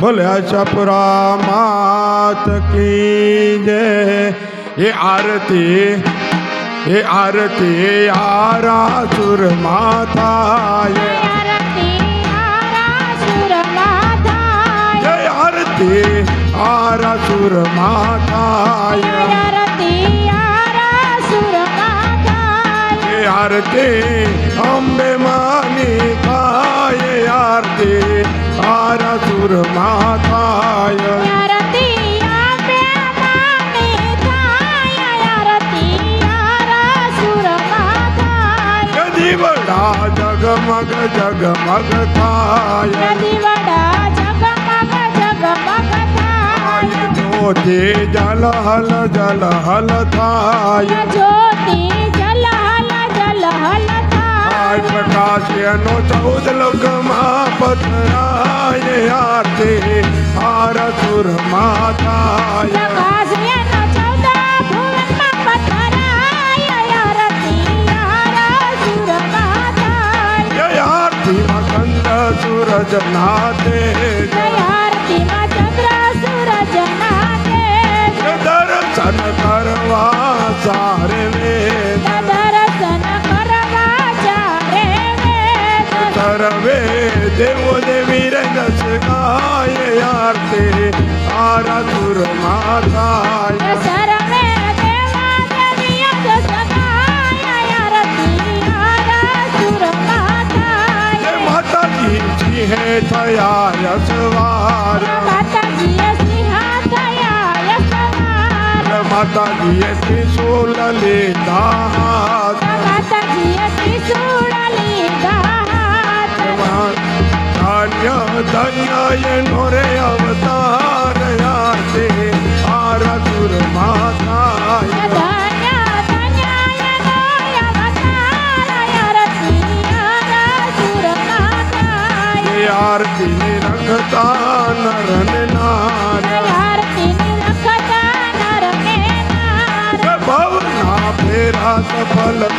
भोलिया अच्छा छपुरा मात की जे ये आरती ये आरती आरा सुर माता ये आरती आरा सुर माता ये आरती जगमग जगमग थाय। दिवडा जगमग जगमग ज्योति जल हल जल हल थाय। ज्योति जल हल जल हल थाय प्रकाश अनु चौदह लोक महापत राय आरती आर माताय। जब नहाते। दर्शन करवा सारे वेद करवे देवो देवी रंगस गाय आरती। आरा सुर माता થયા યશવાર માતાજીએ સિંહા થયા યશવાર માતાજીએ ત્રિશુલ લીધા હાથ માતાજીએ ત્રિશૂળ લીધા હાથ ધન્ય ધન્ય એનો રે અવતાર આરતી આરા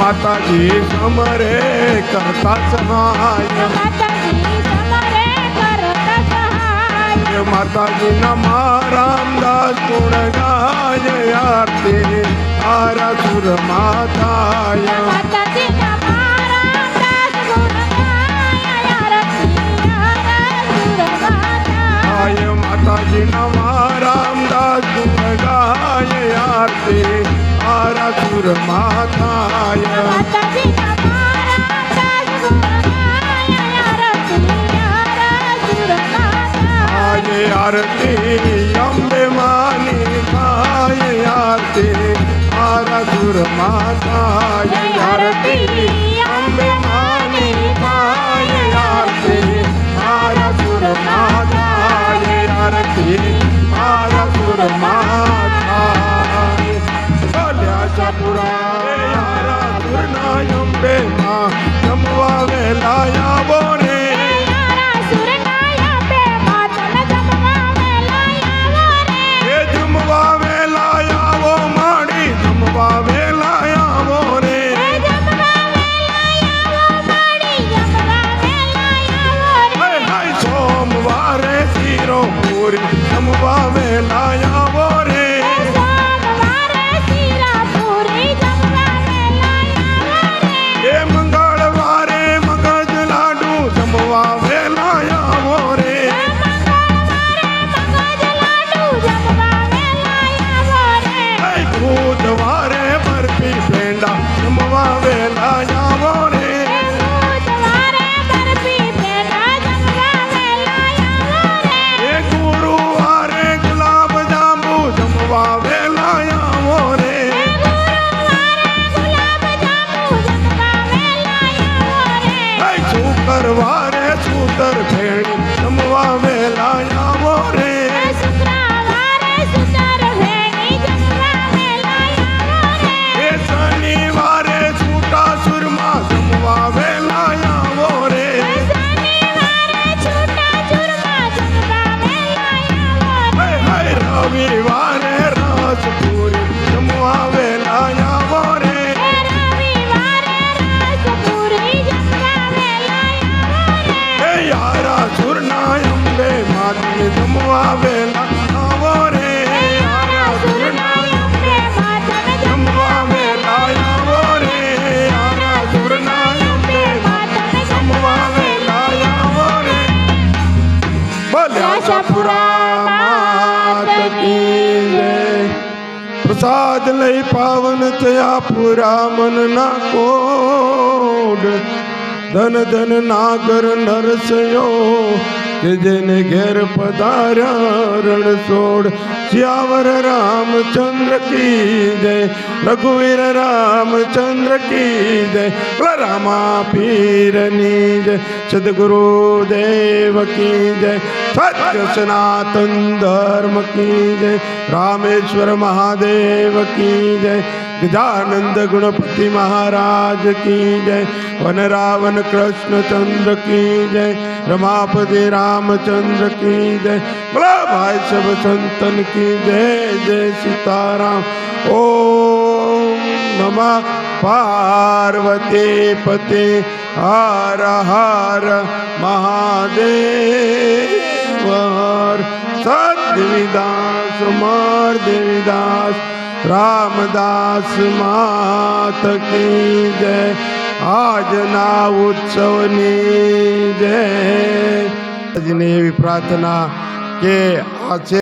માતાજી સમરે કરતા સહાય માતાજી સમરે કરતા સહાય માતાજી નમા રામદાસ ગુણ ગાય આરતી આરા સુર માતાય માતાજીના મારા દાસ ગુણ ગાય આરતી આરાસુર માતાય આય માતાજી નમા રામદાસ ગુણ ગાય આરતી આરા સુર અંબે માની થાય આરતી આરા સુર માતાય આરતી અંબે માની થાય આરતી આરા સુર માતાય આરતી આરા સુર માતાય બોલ્યા ચપુરા એ આરા સુર ના અંબે માં જમવા વેલા વેલા આવો રે જમવા વેલા આવો રે હારા સુરના જમવા વેલા આવો રે બોલે આશાપુરા માત પ્રસાદ લઈ પાવન થયા પુરા મનના કોડ ધન ધન નાગર નરસયો કે જેને ઘેર પધાર્યા રણ છોડ શ્યાવર રામચંદ્ર કી જય, રઘુવીર રામચંદ્ર કી જય રામા પીરની જય, સદગુરુ દેવ કી જય સત્ય સનાતન ધર્મ કી જય, રામેશ્વર મહાદેવ કી જય, ગજાનંદ ગુણપતિ મહારાજ કી જય वन रावण कृष्ण चंद्र की जय, रमापति रामचंद्र की जय। बोला, भाई सब संतन की जय जय सीताराम। ओम नमः पार्वती पते, हर हर महादेव। सदिदास सदविदास मार देवीदास रामदास मात की जय। આજના ઉત્સવની જય. આજની એવી પ્રાર્થના કે આ છે